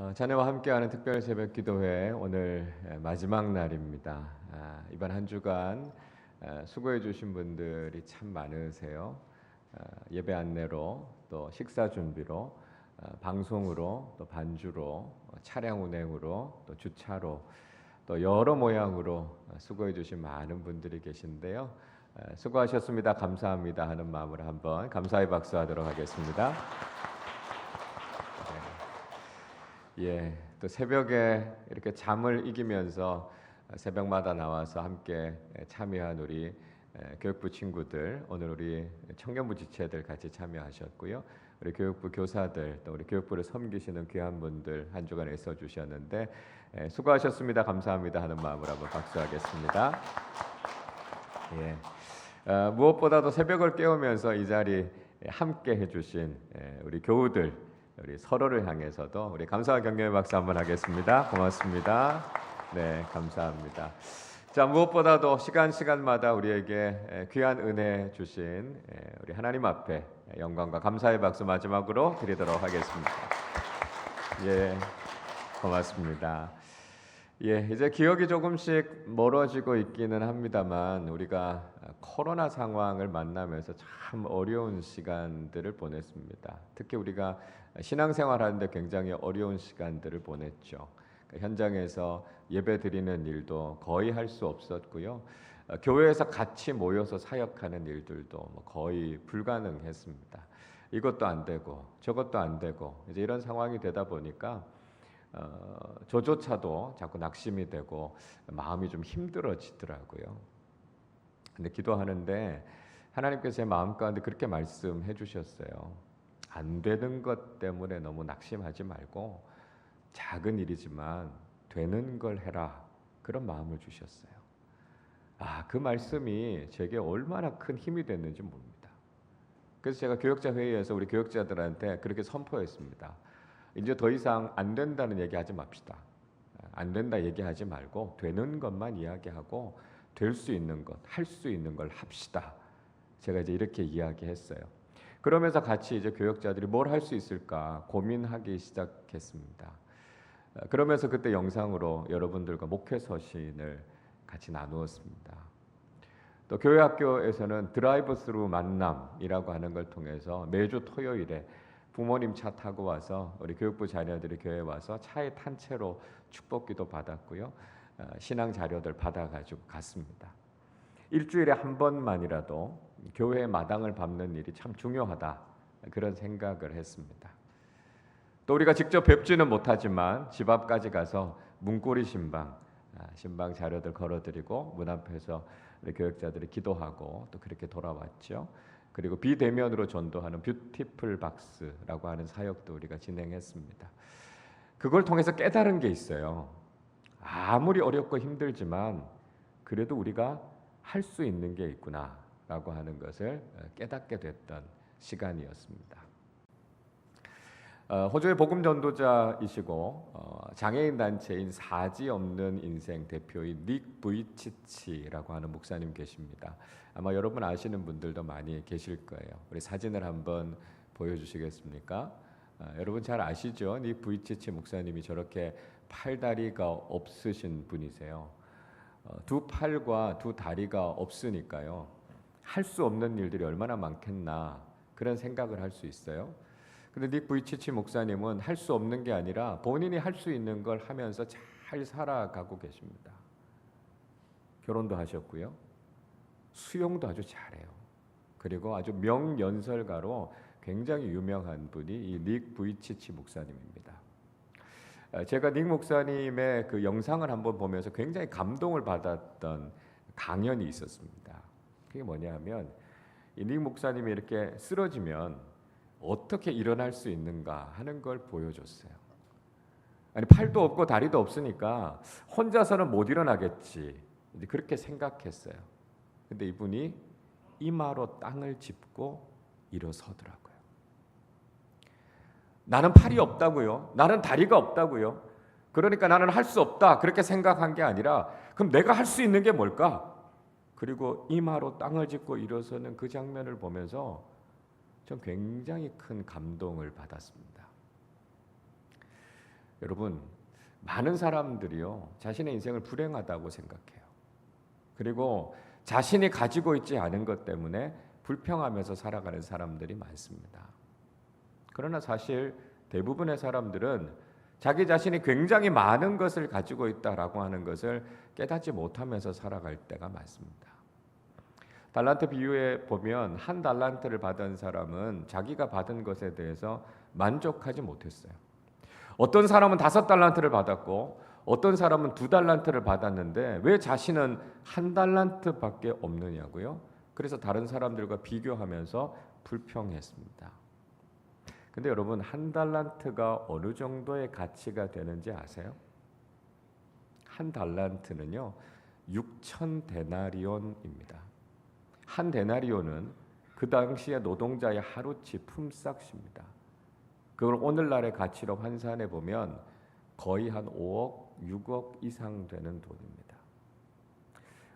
어, 자녀와 함께하는 특별 새벽 기도회 오늘 에, 마지막 날입니다. 아, 이번 한 주간 에, 수고해 주신 분들이 참 많으세요. 아, 예배 안내로 또 식사 준비로 아, 방송으로 또 반주로 어, 차량 운행으로 또 주차로 또 여러 모양으로 어, 수고해 주신 많은 분들이 계신데요. 에, 수고하셨습니다. 감사합니다 하는 마음으로 한번 감사의 박수 하도록 하겠습니다. 예, 또 새벽에 이렇게 잠을 이기면서 새벽마다 나와서 함께 참여한 우리 교육부 친구들, 오늘 우리 청년부 지체들 같이 참여하셨고요. 우리 교육부 교사들, 또 우리 교육부를 섬기시는 귀한 분들 한 주간 애써 주셨는데 예, 수고하셨습니다. 감사합니다 하는 마음으로 한번 박수하겠습니다. 예. 어, 무엇보다도 새벽을 깨우면서 이 자리 함께 해주신 예, 우리 교우들 우리 서로를 향해서도 우리 감사와 격려의 박수 한번 하겠습니다. 고맙습니다. 네, 감사합니다. 자 무엇보다도 시간 시간마다 우리에게 에, 귀한 은혜 주신 에, 우리 하나님 앞에 영광과 감사의 박수 마지막으로 드리도록 하겠습니다. 예, 고맙습니다. 예, 이제 기억이 조금씩 멀어지고 있기는 합니다만 우리가 코로나 상황을 만나면서 참 어려운 시간들을 보냈습니다. 특히 우리가 신앙생활 하는데 굉장히 어려운 시간들을 보냈죠. 그 현장에서 예배 드리는 일도 거의 할 수 없었고요. 어, 교회에서 같이 모여서 사역하는 일들도 뭐 거의 불가능했습니다. 이것도 안 되고 저것도 안 되고 이제 이런 상황이 되다 보니까 어, 저조차도 자꾸 낙심이 되고 마음이 좀 힘들어지더라고요. 근데 기도하는데 하나님께서 제 마음 가운데 그렇게 말씀해 주셨어요. 안 되는 것 때문에 너무 낙심하지 말고 작은 일이지만 되는 걸 해라. 그런 마음을 주셨어요. 아, 그 말씀이 제게 얼마나 큰 힘이 됐는지 모릅니다. 그래서 제가 교역자 회의에서 우리 교역자들한테 그렇게 선포했습니다. 이제 더 이상 안 된다는 얘기 하지 맙시다. 안 된다 얘기하지 말고 되는 것만 이야기하고 될 수 있는 것, 할 수 있는 걸 합시다. 제가 이제 이렇게 이야기했어요. 그러면서 같이 이제 교역자들이 뭘 할 수 있을까 고민하기 시작했습니다. 어, 그러면서 그때 영상으로 여러분들과 목회 서신을 같이 나누었습니다. 또 교회 학교에서는 드라이브 스루 만남이라고 하는 걸 통해서 매주 토요일에 부모님 차 타고 와서 우리 교육부 자녀들이 교회 와서 차에 탄 채로 축복기도 받았고요. 어, 신앙 자료들 받아 가지고 갔습니다. 일주일에 한 번만이라도 교회 마당을 밟는 일이 참 중요하다 그런 생각을 했습니다. 또 우리가 직접 뵙지는 못하지만 집 앞까지 가서 문고리 신방 아, 신방 자료들 걸어드리고 문 앞에서 교역자들이 기도하고 또 그렇게 돌아왔죠. 그리고 비대면으로 전도하는 뷰티풀 박스라고 하는 사역도 우리가 진행했습니다. 그걸 통해서 깨달은 게 있어요. 아무리 어렵고 힘들지만 그래도 우리가 할 수 있는 게 있구나라고 하는 것을 깨닫게 됐던 시간이었습니다. 어, 호주의 복음 전도자이시고 어, 장애인 단체인 사지 없는 인생 대표인 닉 부이치치라고 하는 목사님 계십니다. 아마 여러분 아시는 분들도 많이 계실 거예요. 우리 사진을 한번 보여주시겠습니까? 어, 여러분 잘 아시죠? 닉 부이치치 목사님이 저렇게 팔다리가 없으신 분이세요. 어, 두 팔과 두 다리가 없으니까요. 할 수 없는 일들이 얼마나 많겠나 그런 생각을 할 수 있어요. 근데 닉 부이치치 목사님은 할 수 없는 게 아니라 본인이 할 수 있는 걸 하면서 잘 살아가고 계십니다. 결혼도 하셨고요. 수영도 아주 잘해요. 그리고 아주 명연설가로 굉장히 유명한 분이 이 닉 부이치치 목사님입니다. 아, 제가 닉 목사님의 그 영상을 한번 보면서 굉장히 감동을 받았던 강연이 있었습니다. 그게 뭐냐면 이닉 목사님이 이렇게 쓰러지면 어떻게 일어날 수 있는가 하는 걸 보여줬어요. 아니 팔도 없고 다리도 없으니까 혼자서는 못 일어나겠지. 그렇게 생각했어요. 근데 이분이 이마로 땅을 짚고 일어서더라고요. 나는 팔이 없다고요. 나는 다리가 없다고요. 그러니까 나는 할 수 없다. 그렇게 생각한 게 아니라 그럼 내가 할 수 있는 게 뭘까? 그리고 이마로 땅을 짚고 일어서는 그 장면을 보면서 전 굉장히 큰 감동을 받았습니다. 여러분 많은 사람들이요 자신의 인생을 불행하다고 생각해요. 그리고 자신이 가지고 있지 않은 것 때문에 불평하면서 살아가는 사람들이 많습니다. 그러나 사실 대부분의 사람들은 자기 자신이 굉장히 많은 것을 가지고 있다라고 하는 것을 깨닫지 못하면서 살아갈 때가 많습니다. 달란트 비유에 보면 한 달란트를 받은 사람은 자기가 받은 것에 대해서 만족하지 못했어요. 어떤 사람은 다섯 달란트를 받았고 어떤 사람은 두 달란트를 받았는데 왜 자신은 한 달란트밖에 없느냐고요? 그래서 다른 사람들과 비교하면서 불평했습니다. 근데 여러분 한 달란트가 어느 정도의 가치가 되는지 아세요? 한 달란트는요 6천 데나리온입니다. 한 데나리온은 그 당시에 노동자의 하루치 품삯입니다. 그걸 오늘날의 가치로 환산해 보면 거의 한 5억, 6억 이상 되는 돈입니다.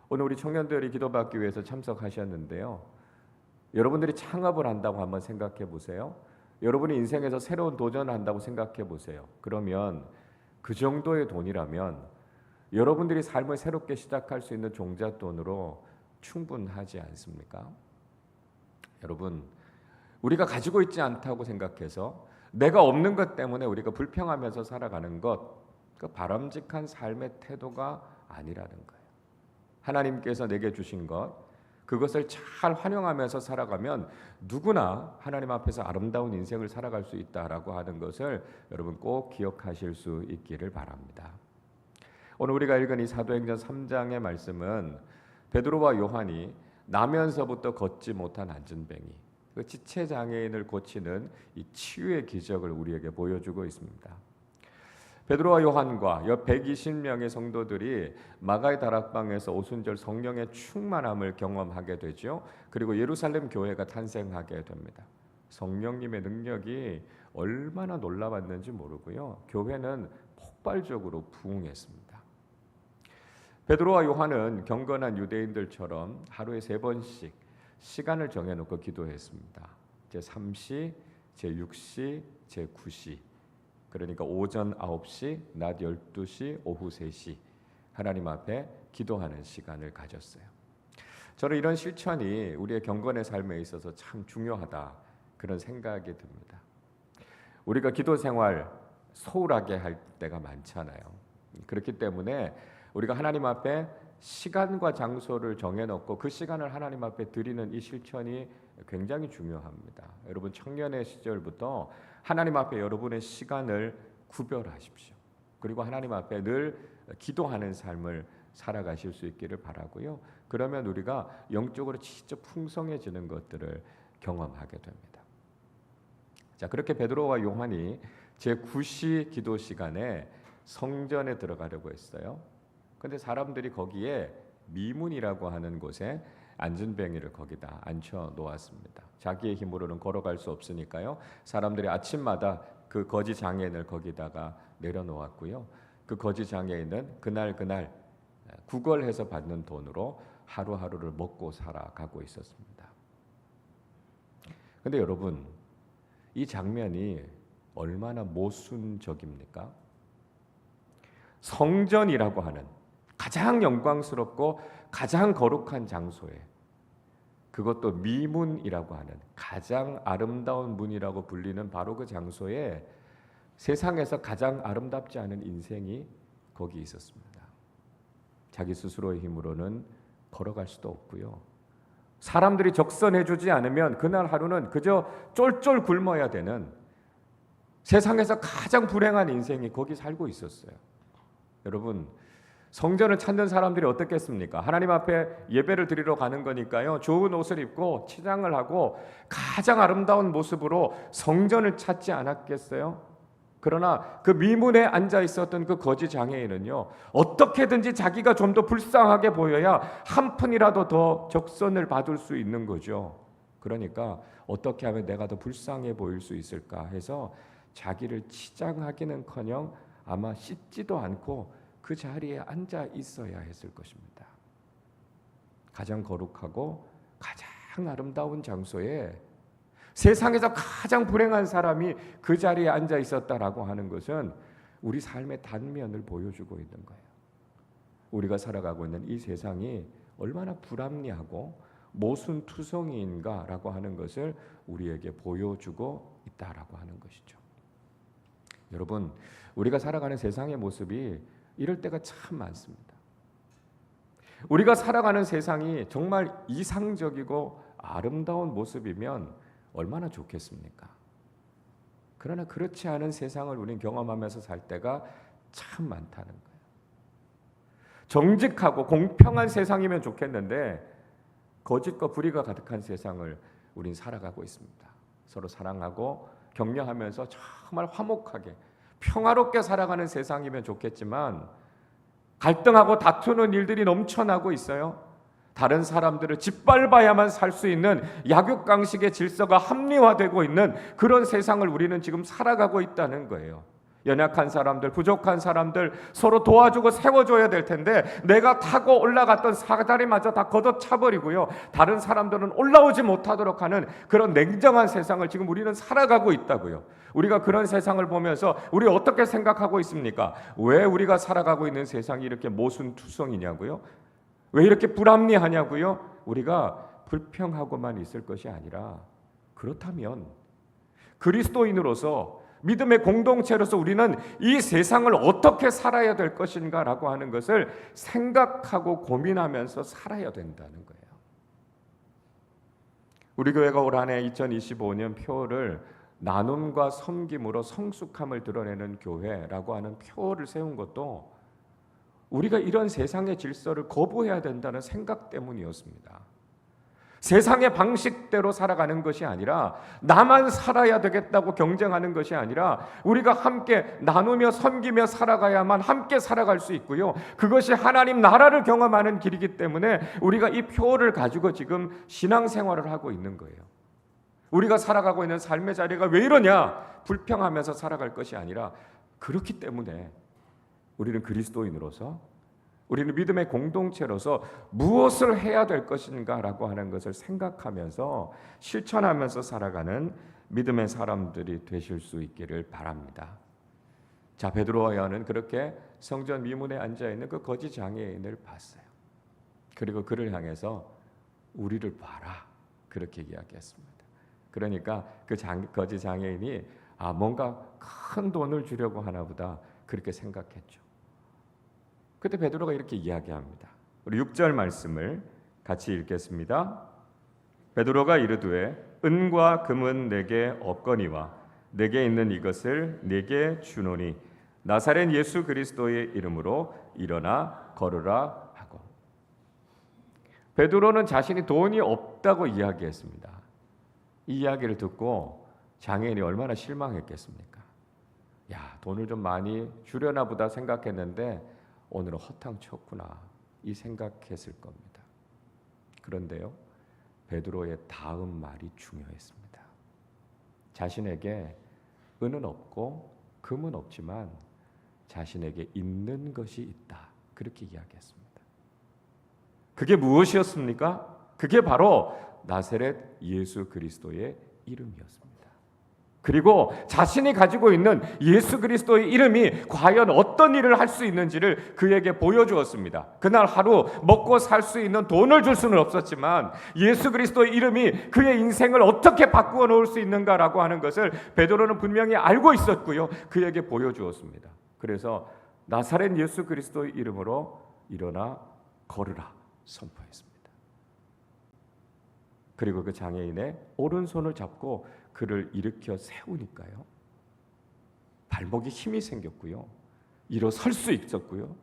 오늘 우리 청년들이 기도받기 위해서 참석하셨는데요. 여러분들이 창업을 한다고 한번 생각해 보세요. 여러분이 인생에서 새로운 도전을 한다고 생각해 보세요. 그러면 그 정도의 돈이라면 여러분들이 삶을 새롭게 시작할 수 있는 종잣돈으로 충분하지 않습니까? 여러분, 우리가 가지고 있지 않다고 생각해서 내가 없는 것 때문에 우리가 불평하면서 살아가는 것, 그 바람직한 삶의 태도가 아니라는 거예요. 하나님께서 내게 주신 것, 그것을 잘 활용하면서 살아가면 누구나 하나님 앞에서 아름다운 인생을 살아갈 수 있다라고 하는 것을 여러분 꼭 기억하실 수 있기를 바랍니다. 오늘 우리가 읽은 이 사도행전 3장의 말씀은 베드로와 요한이 나면서부터 걷지 못한 안전뱅이, 그 지체 장애인을 고치는 이 치유의 기적을 우리에게 보여주고 있습니다. 베드로와 요한과 여 120명의 성도들이 마가의 다락방에서 오순절 성령의 충만함을 경험하게 되죠. 그리고 예루살렘 교회가 탄생하게 됩니다. 성령님의 능력이 얼마나 놀라웠는지 모르고요. 교회는 폭발적으로 부흥했습니다. 베드로와 요한은 경건한 유대인들처럼 하루에 세 번씩 시간을 정해놓고 기도했습니다. 제 3시, 제 6시, 제 9시. 그러니까 오전 9시, 낮 12시, 오후 3시 하나님 앞에 기도하는 시간을 가졌어요. 저는 이런 실천이 우리의 경건의 삶에 있어서 참 중요하다 그런 생각이 듭니다. 우리가 기도 생활 소홀하게 할 때가 많잖아요. 그렇기 때문에 우리가 하나님 앞에 시간과 장소를 정해놓고 그 시간을 하나님 앞에 드리는 이 실천이 굉장히 중요합니다. 여러분 청년의 시절부터 하나님 앞에 여러분의 시간을 구별하십시오. 그리고 하나님 앞에 늘 기도하는 삶을 살아가실 수 있기를 바라고요. 그러면 우리가 영적으로 진짜 풍성해지는 것들을 경험하게 됩니다. 자, 그렇게 베드로와 요한이 제 9시 기도 시간에 성전에 들어가려고 했어요. 근데 사람들이 거기에 미문이라고 하는 곳에 안전뱅이를 거기다 앉혀 놓았습니다. 자기의 힘으로는 걸어갈 수 없으니까요. 사람들이 아침마다 그 거지 장애인을 거기다가 내려놓았고요. 그 거지 장애인은 그날 그날 구걸해서 받는 돈으로 하루하루를 먹고 살아가고 있었습니다. 근데 여러분 이 장면이 얼마나 모순적입니까? 성전이라고 하는 가장 영광스럽고 가장 거룩한 장소에 그것도 미문이라고 하는 가장 아름다운 문이라고 불리는 바로 그 장소에 세상에서 가장 아름답지 않은 인생이 거기 있었습니다. 자기 스스로의 힘으로는 걸어갈 수도 없고요. 사람들이 적선해 주지 않으면 그날 하루는 그저 쫄쫄 굶어야 되는 세상에서 가장 불행한 인생이 거기 살고 있었어요. 여러분 성전을 찾는 사람들이 어떻겠습니까? 하나님 앞에 예배를 드리러 가는 거니까요. 좋은 옷을 입고 치장을 하고 가장 아름다운 모습으로 성전을 찾지 않았겠어요? 그러나 그 미문에 앉아 있었던 그 거지 장애인은요, 어떻게든지 자기가 좀 더 불쌍하게 보여야 한 푼이라도 더 적선을 받을 수 있는 거죠. 그러니까 어떻게 하면 내가 더 불쌍해 보일 수 있을까 해서 자기를 치장하기는커녕 아마 씻지도 않고 그 자리에 앉아 있어야 했을 것입니다. 가장 거룩하고 가장 아름다운 장소에 세상에서 가장 불행한 사람이 그 자리에 앉아 있었다라고 하는 것은 우리 삶의 단면을 보여주고 있는 거예요. 우리가 살아가고 있는 이 세상이 얼마나 불합리하고 모순투성이인가라고 하는 것을 우리에게 보여주고 있다라고 하는 것이죠. 여러분, 우리가 살아가는 세상의 모습이 이럴 때가 참 많습니다. 우리가 살아가는 세상이 정말 이상적이고 아름다운 모습이면 얼마나 좋겠습니까? 그러나 그렇지 않은 세상을 우리는 경험하면서 살 때가 참 많다는 거예요. 정직하고 공평한 세상이면 좋겠는데 거짓과 불의가 가득한 세상을 우린 살아가고 있습니다. 서로 사랑하고 격려하면서 정말 화목하게 평화롭게 살아가는 세상이면 좋겠지만 갈등하고 다투는 일들이 넘쳐나고 있어요. 다른 사람들을 짓밟아야만 살 수 있는 약육강식의 질서가 합리화되고 있는 그런 세상을 우리는 지금 살아가고 있다는 거예요. 연약한 사람들, 부족한 사람들 서로 도와주고 세워줘야 될 텐데 내가 타고 올라갔던 사다리마저 다 걷어차버리고요. 다른 사람들은 올라오지 못하도록 하는 그런 냉정한 세상을 지금 우리는 살아가고 있다고요. 우리가 그런 세상을 보면서 우리 어떻게 생각하고 있습니까? 왜 우리가 살아가고 있는 세상이 이렇게 모순투성이냐고요? 왜 이렇게 불합리하냐고요? 우리가 불평하고만 있을 것이 아니라 그렇다면 그리스도인으로서 믿음의 공동체로서 우리는 이 세상을 어떻게 살아야 될 것인가라고 하는 것을 생각하고 고민하면서 살아야 된다는 거예요. 우리 교회가 올 한해 2025년 표를 나눔과 섬김으로 성숙함을 드러내는 교회라고 하는 표를 세운 것도 우리가 이런 세상의 질서를 거부해야 된다는 생각 때문이었습니다. 세상의 방식대로 살아가는 것이 아니라 나만 살아야 되겠다고 경쟁하는 것이 아니라 우리가 함께 나누며 섬기며 살아가야만 함께 살아갈 수 있고요. 그것이 하나님 나라를 경험하는 길이기 때문에 우리가 이 표를 가지고 지금 신앙생활을 하고 있는 거예요. 우리가 살아가고 있는 삶의 자리가 왜 이러냐? 불평하면서 살아갈 것이 아니라 그렇기 때문에 우리는 그리스도인으로서 우리는 믿음의 공동체로서 무엇을 해야 될 것인가라고 하는 것을 생각하면서 실천하면서 살아가는 믿음의 사람들이 되실 수 있기를 바랍니다. 자 베드로와 요한은 그렇게 성전 미문에 앉아 있는 그 거지 장애인을 봤어요. 그리고 그를 향해서 우리를 봐라 그렇게 이야기했습니다. 그러니까 그 장, 거지 장애인이 아 뭔가 큰 돈을 주려고 하나보다 그렇게 생각했죠. 그때 베드로가 이렇게 이야기합니다. 우리 6절 말씀을 같이 읽겠습니다. 베드로가 이르되 은과 금은 내게 없거니와 내게 있는 이것을 내게 주노니 나사렛 예수 그리스도의 이름으로 일어나 걸으라 하고 베드로는 자신이 돈이 없다고 이야기했습니다. 이 이야기를 듣고 장애인이 얼마나 실망했겠습니까? 야, 돈을 좀 많이 주려나 보다 생각했는데 오늘은 허탕 쳤구나 이 생각했을 겁니다. 그런데요. 베드로의 다음 말이 중요했습니다. 자신에게 은은 없고 금은 없지만 자신에게 있는 것이 있다. 그렇게 이야기했습니다. 그게 무엇이었습니까? 그게 바로 나세렛 예수 그리스도의 이름이었습니다. 그리고 자신이 가지고 있는 예수 그리스도의 이름이 과연 어떤 일을 할 수 있는지를 그에게 보여주었습니다. 그날 하루 먹고 살 수 있는 돈을 줄 수는 없었지만 예수 그리스도의 이름이 그의 인생을 어떻게 바꾸어 놓을 수 있는가라고 하는 것을 베드로는 분명히 알고 있었고요. 그에게 보여주었습니다. 그래서 나사렛 예수 그리스도의 이름으로 일어나 걸으라 선포했습니다. 그리고 그 장애인의 오른손을 잡고 그를 일으켜 세우니까요. 발목에 힘이 생겼고요. 일어설 수 있었고요.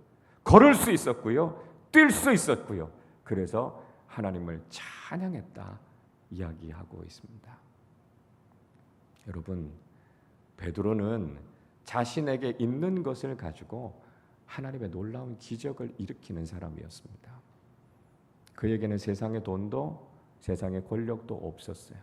걸을 수 있었고요. 뛸 수 있었고요. 그래서 하나님을 찬양했다 이야기하고 있습니다. 여러분, 베드로는 자신에게 있는 것을 가지고 하나님의 놀라운 기적을 일으키는 사람이었습니다. 그에게는 세상의 돈도 세상의 권력도 없었어요.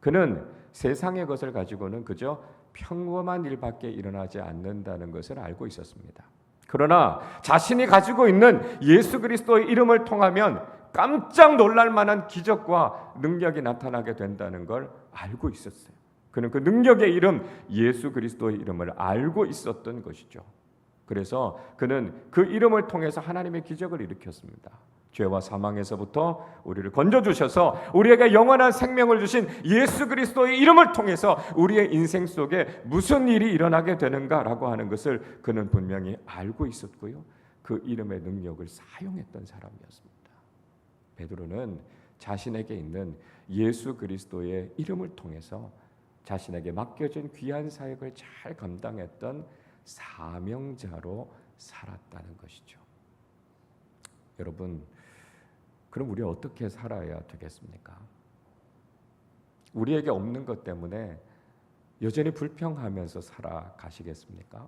그는 세상의 것을 가지고는 그저 평범한 일밖에 일어나지 않는다는 것을 알고 있었습니다. 그러나 자신이 가지고 있는 예수 그리스도의 이름을 통하면 깜짝 놀랄 만한 기적과 능력이 나타나게 된다는 걸 알고 있었어요. 그는 그 능력의 이름 예수 그리스도의 이름을 알고 있었던 것이죠. 그래서 그는 그 이름을 통해서 하나님의 기적을 일으켰습니다. 죄와 사망에서부터 우리를 건져 주셔서 우리에게 영원한 생명을 주신 예수 그리스도의 이름을 통해서 우리의 인생 속에 무슨 일이 일어나게 되는가라고 하는 것을 그는 분명히 알고 있었고요. 그 이름의 능력을 사용했던 사람이었습니다. 베드로는 자신에게 있는 예수 그리스도의 이름을 통해서 자신에게 맡겨진 귀한 사역을 잘 감당했던 사명자로 살았다는 것이죠. 여러분, 그럼 우리 어떻게 살아야 되겠습니까? 우리에게 없는 것 때문에 여전히 불평하면서 살아가시겠습니까?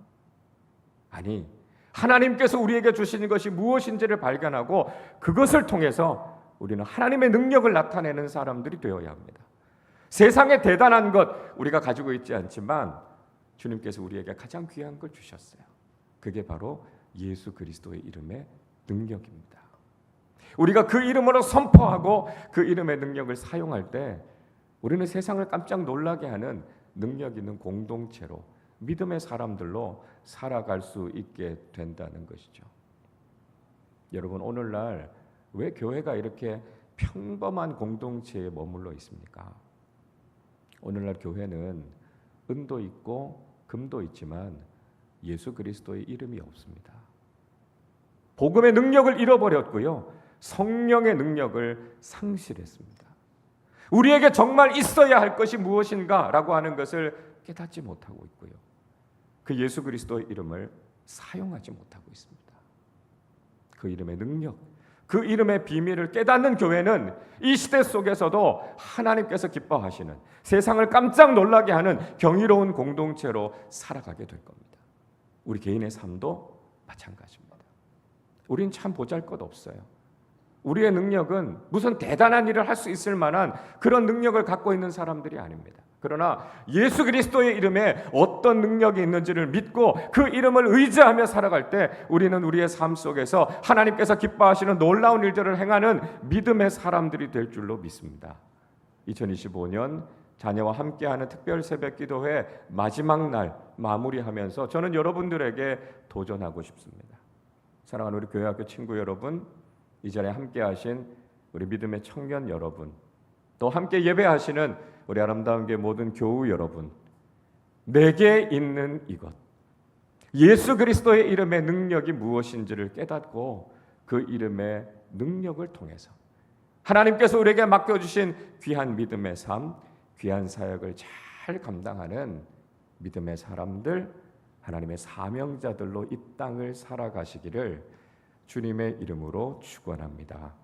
아니, 하나님께서 우리에게 주시는 것이 무엇인지를 발견하고 그것을 통해서 우리는 하나님의 능력을 나타내는 사람들이 되어야 합니다. 세상에 대단한 것 우리가 가지고 있지 않지만 주님께서 우리에게 가장 귀한 걸 주셨어요. 그게 바로 예수 그리스도의 이름의 능력입니다. 우리가 그 이름으로 선포하고 그 이름의 능력을 사용할 때 우리는 세상을 깜짝 놀라게 하는 능력 있는 공동체로 믿음의 사람들로 살아갈 수 있게 된다는 것이죠. 여러분 오늘날 왜 교회가 이렇게 평범한 공동체에 머물러 있습니까? 오늘날 교회는 은도 있고 금도 있지만 예수 그리스도의 이름이 없습니다. 복음의 능력을 잃어버렸고요. 성령의 능력을 상실했습니다. 우리에게 정말 있어야 할 것이 무엇인가라고 하는 것을 깨닫지 못하고 있고요. 그 예수 그리스도의 이름을 사용하지 못하고 있습니다. 그 이름의 능력, 그 이름의 비밀을 깨닫는 교회는 이 시대 속에서도 하나님께서 기뻐하시는 세상을 깜짝 놀라게 하는 경이로운 공동체로 살아가게 될 겁니다. 우리 개인의 삶도 마찬가지입니다. 우린 참 보잘 것 없어요. 우리의 능력은 무슨 대단한 일을 할 수 있을 만한 그런 능력을 갖고 있는 사람들이 아닙니다. 그러나 예수 그리스도의 이름에 어떤 능력이 있는지를 믿고 그 이름을 의지하며 살아갈 때 우리는 우리의 삶 속에서 하나님께서 기뻐하시는 놀라운 일들을 행하는 믿음의 사람들이 될 줄로 믿습니다. 2025년 자녀와 함께하는 특별 새벽 기도회 마지막 날 마무리하면서 저는 여러분들에게 도전하고 싶습니다. 사랑하는 우리 교회학교 친구 여러분, 이 자리에 함께 하신 우리 믿음의 청년 여러분, 또 함께 예배하시는 우리 아름다운 게 모든 교우 여러분, 내게 있는 이것, 예수 그리스도의 이름의 능력이 무엇인지를 깨닫고 그 이름의 능력을 통해서 하나님께서 우리에게 맡겨주신 귀한 믿음의 삶, 귀한 사역을 잘 감당하는 믿음의 사람들, 하나님의 사명자들로 이 땅을 살아가시기를 주님의 이름으로 축원합니다.